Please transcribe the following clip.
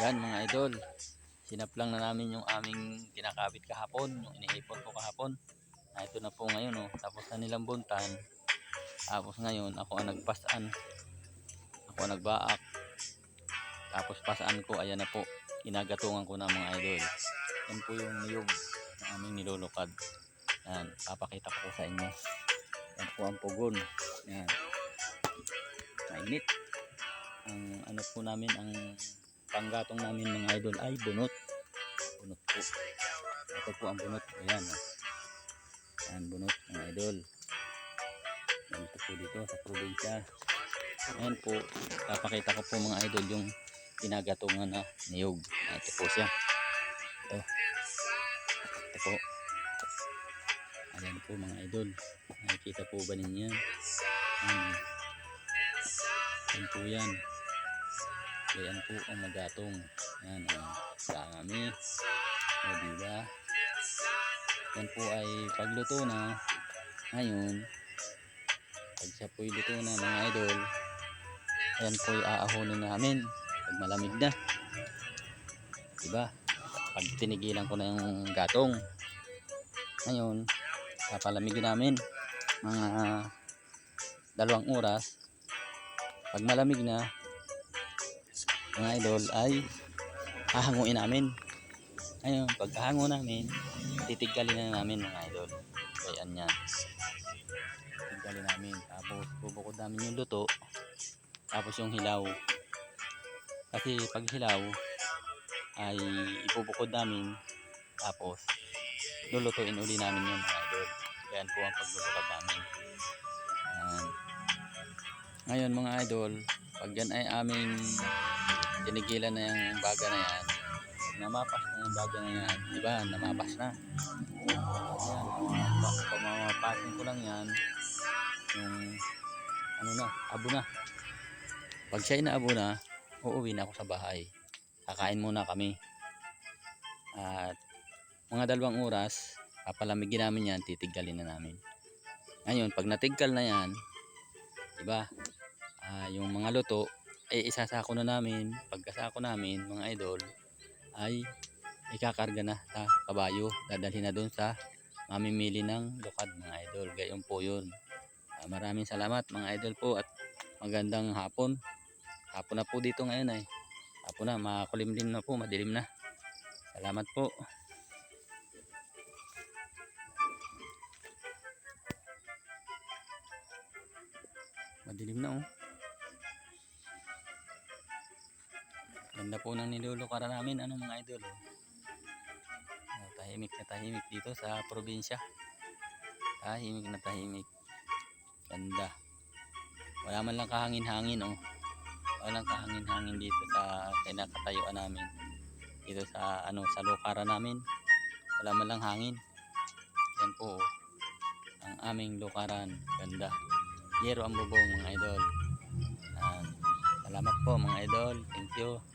Yan mga idol. Sinaplang na namin yung aming kinakabit kahapon, yung iniipon ko kahapon. Na ito na po ngayon oh. Tapos na nilang buntan. Tapos ngayon ako ang nagpasan. Ako ang nagbaak. Tapos pasaan ko, ayan na po. Inagatungan ko na mga idol. Yan po yung niyog na aming nilulukad. Yan, papakita ko sa inyo. Yan po ang pugon. Yan. Mainit. Ang ano po namin, ang panggatong namin mga idol ay bunot. Bunot po. Ito po ang bunot. Ayan. Oh. Yan, bunot mga idol. Yan ito po dito sa probinsya. Ayan po, papakita ko po mga idol yung pinagatungan na niyog. Ito po siya. Ito. Ito po. Ayan po mga idol. Nakikita po ba ninyo yan? Ayan. Ayan po yan. Ayan po ang magatong. Ayan ang dami. O diba? Yan po ay pagluto na. Ngayon, pag siya po'y luto na mga idol, ayan po'y aahonin namin pag malamig na. Diba? Pag tinigilan ko na yung gatong. Ngayon, papalamigin namin mga dalawang oras. Pag malamig na, mga idol ay hahanguin namin. Ngayon, pag hango namin, titiggalin na namin mga idol. Ayan yan. Titiggalin namin. Tapos bubukod namin yung luto. Tapos yung hilaw. Kasi pag hilaw, ay ibubukod namin. Tapos, lulutuin uli namin yun mga idol. Yan po ang paglulukad namin. Ayan. Ngayon mga idol, pag yan ay aming tinigilan na yung baga na yan, namapas na yung baga na yan, di ba? Namapas na. Ayan, pamamapasin ko lang yan, yung ano na, abo na. Pag siya inaabo na, uuwi na ako sa bahay. Kakain muna kami. At mga dalawang oras, papalamigin namin yan, titiggalin na namin. Ngayon, pag natiggal na yan, di ba? Ah, yung mga luto, eh isasako na namin. Pagkasako namin, mga idol, ay ikakarga na sa kabayo. Dadalhin na doon sa mamimili ng lukad mga idol. Gayon po yun. Ah, maraming salamat mga idol po at magandang hapon. Hapon na po dito ngayon ay. Hapon na, makulimlim na po, madilim na. Salamat po. Madilim na oh. Ganda po ng nilulukara namin, ano mga idol. Oh, tahimik na tahimik dito sa probinsya. Tahimik na tahimik. Ganda. Wala man lang kahangin-hangin oh. Walang kahangin-hangin dito sa kinakatayuan namin. Dito sa ano sa lukara namin. Wala man lang hangin. Yan po oh. Ang aming lukaran. Ganda. Yero ang bubong mga idol. Salamat po mga idol. Thank you.